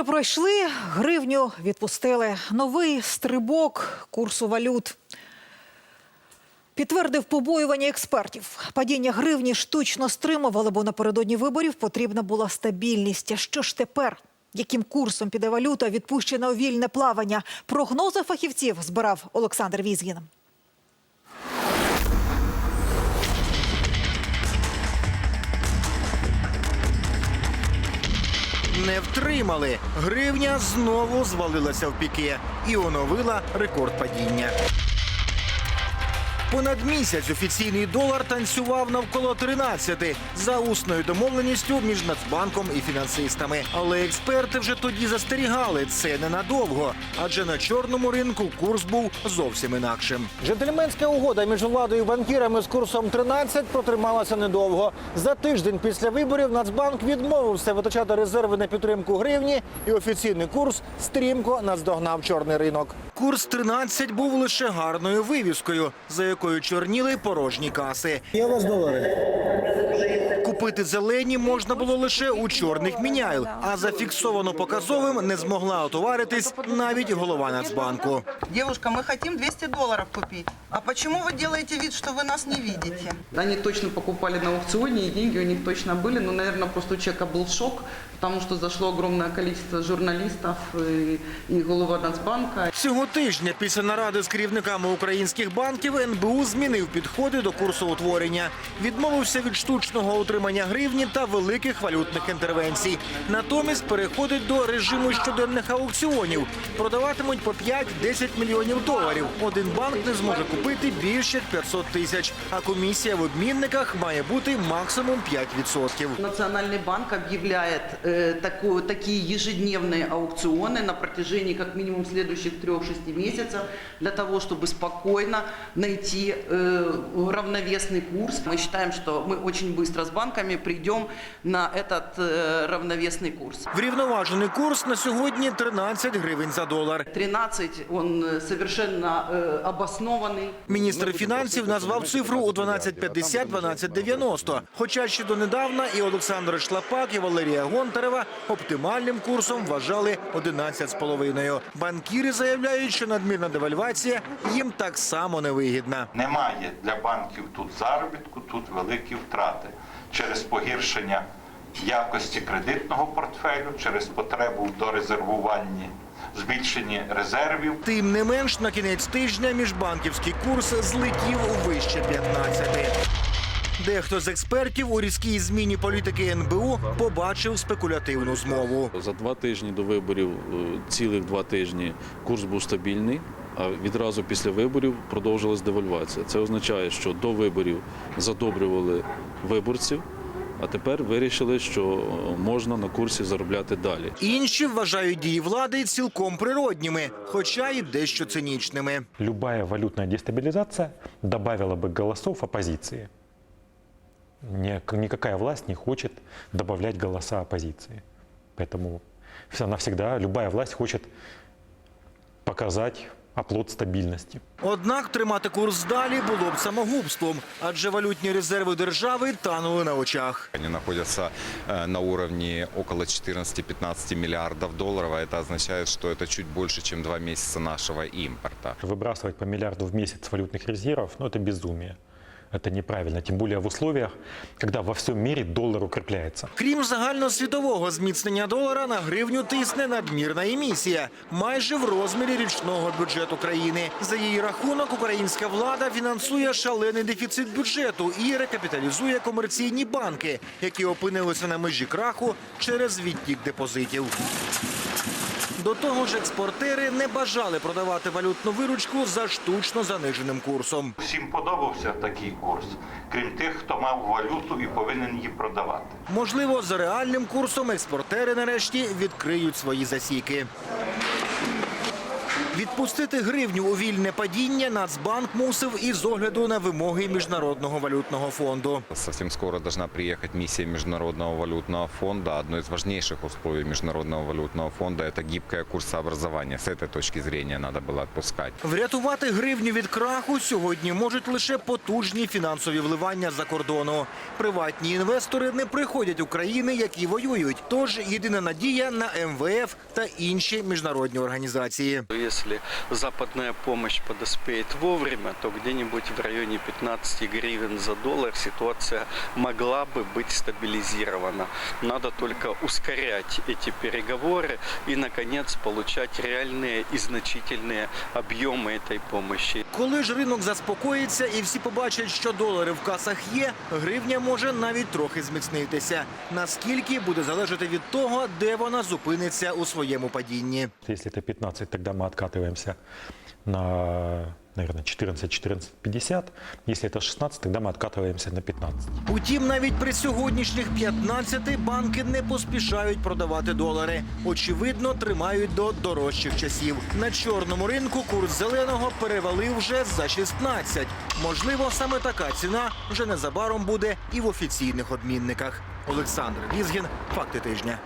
Вибори пройшли, гривню відпустили. Новий стрибок курсу валют. Підтвердив побоювання експертів. Падіння гривні штучно стримували, бо напередодні виборів потрібна була стабільність. А що ж тепер? Яким курсом піде валюта, відпущена у вільне плавання? Прогнози фахівців збирав Олександр Візгін. Втримали. Гривня знову звалилася в піке і оновила рекорд падіння. Понад місяць офіційний долар танцював навколо 13 за усною домовленістю між Нацбанком і фінансистами. Але експерти вже тоді застерігали це ненадовго, адже на чорному ринку курс був зовсім інакшим. Джентльменська угода між владою і банкірами з курсом 13 протрималася недовго. За тиждень після виборів Нацбанк відмовився витрачати резерви на підтримку гривні, і офіційний курс стрімко наздогнав чорний ринок. Курс 13 був лише гарною вивіскою, за якою чорніли порожні каси. Є у вас долари? Купити зелені можна було лише у чорних міняйл, а зафіксовано показовим не змогла отоваритись навіть голова Нацбанку. Дівушка, ми хочемо 200 доларів купить. А почему вы делаете вид, что вы нас не видите? Они точно покупали на аукционе, и деньги у них точно были. Но, наверное, просто у человека был шок, потому что зашло огромное количество журналистов и, и голова Нацбанка. Цього тижня після наради з керівниками українських банків НБУ змінив підходи до курсоутворення. Відмовився від штучного утримання гривні та великих валютних інтервенцій. Натомість переходить до режиму щоденних аукціонів. Продаватимуть по 5-10 мільйонів доларів. Один банк не зможе купити більше як 500 тисяч, а комісія в обмінниках має бути максимум 5%. Национальный банк объявляет э, такую- такие ежедневные аукционы на протяжении как минимум следующих 3-6 месяцев для того, чтобы спокойно найти э, равновесный курс. Мы считаем, что мы очень быстро с банками придем на этот э, равновесный курс. Врівноважений курс на сьогодні 13 гривень за долар. 13, он э, совершенно э, обоснованный. Міністр фінансів назвав цифру у 12,50-12,90. Хоча ще донедавна і Олександр Шлапак, і Валерія Гонтарева оптимальним курсом вважали 11,5. Банкіри заявляють, що надмірна девальвація їм так само невигідна. Немає для банків тут заробітку, тут великі втрати через погіршення якості кредитного портфелю, через потребу в дорезервуванні, збільшенні резервів. Тим не менш, на кінець тижня міжбанківський курс злетів у вище 15. Дехто з експертів у різкій зміні політики НБУ побачив спекулятивну змову. За два тижні до виборів, е, цілих два тижні, курс був стабільний, а відразу після виборів продовжилась девальвація. Це означає, що до виборів задобрювали виборців, а тепер вирішили, що е, можна на курсі заробляти далі. Інші вважають дії влади цілком природніми, хоча й дещо цинічними. любая валютная дестабилизация добавила бы голосов оппозиции. Ни- Никакая власть не хочет добавлять голоса оппозиции. Поэтому вся- она всегда, любая власть хочет показать оплот стабильности. Однак тримати курс далі було б самогубством, адже валютні резерви держави танули на очах. Они находятся э, на уровне около 14-15 миллиардов долларов, а это означает, что это чуть больше, чем два месяца нашего импорта. Выбрасывать по миллиарду в месяц валютных резервов, ну это безумие. Это неправильно, тем более в условиях, когда во всем мире доллар укрепляется. Крім загальносвітового зміцнення долара, на гривню тисне надмірна емісія, майже в розмірі річного бюджету країни. За її рахунок українська влада фінансує шалений дефіцит бюджету і рекапіталізує комерційні банки, які опинилися на межі краху через відтік депозитів. До того ж, експортери не бажали продавати валютну виручку за штучно заниженим курсом. Всім подобався такий курс, крім тих, хто мав валюту і повинен її продавати. Можливо, за реальним курсом експортери нарешті відкриють свої засіки. Відпустити гривню у вільне падіння Нацбанк мусив із огляду на вимоги Міжнародного валютного фонду. Совсем скоро должна приехать миссия Международного валютного фонда. Одно из важнейших условий Международного валютного фонда – это гибкое курсообразование. С этой точки зрения надо было отпускать. Врятувати гривню від краху сьогодні можуть лише потужні фінансові вливання за кордону. Приватні інвестори не приходять у країни, які воюють. Тож єдина надія на МВФ та інші міжнародні організації. Если западная помощь подоспеет вовремя, то где-нибудь в районе 15 гривен за доллар ситуация могла бы быть стабилизирована. Надо только ускорять эти переговоры и, наконец, получать реальные и значительные объемы этой помощи. Коли ж ринок заспокоїться і всі побачать, що долари в касах є, гривня може навіть трохи зміцнитися. Наскільки буде залежати від того, де вона зупиниться у своєму падінні. Если это 15, тогда мы откатываемся на, наверное, 14-14,50. Если это 16, тогда мы откатываемся на 15. Утім, навіть при сьогоднішніх 15 банки не поспішають продавати долари. Очевидно, тримають до дорожчих часів. На чорному ринку курс зеленого перевалив вже за 16. Можливо, саме така ціна вже незабаром буде і в офіційних обмінниках. Олександр Візгін, факти тижня.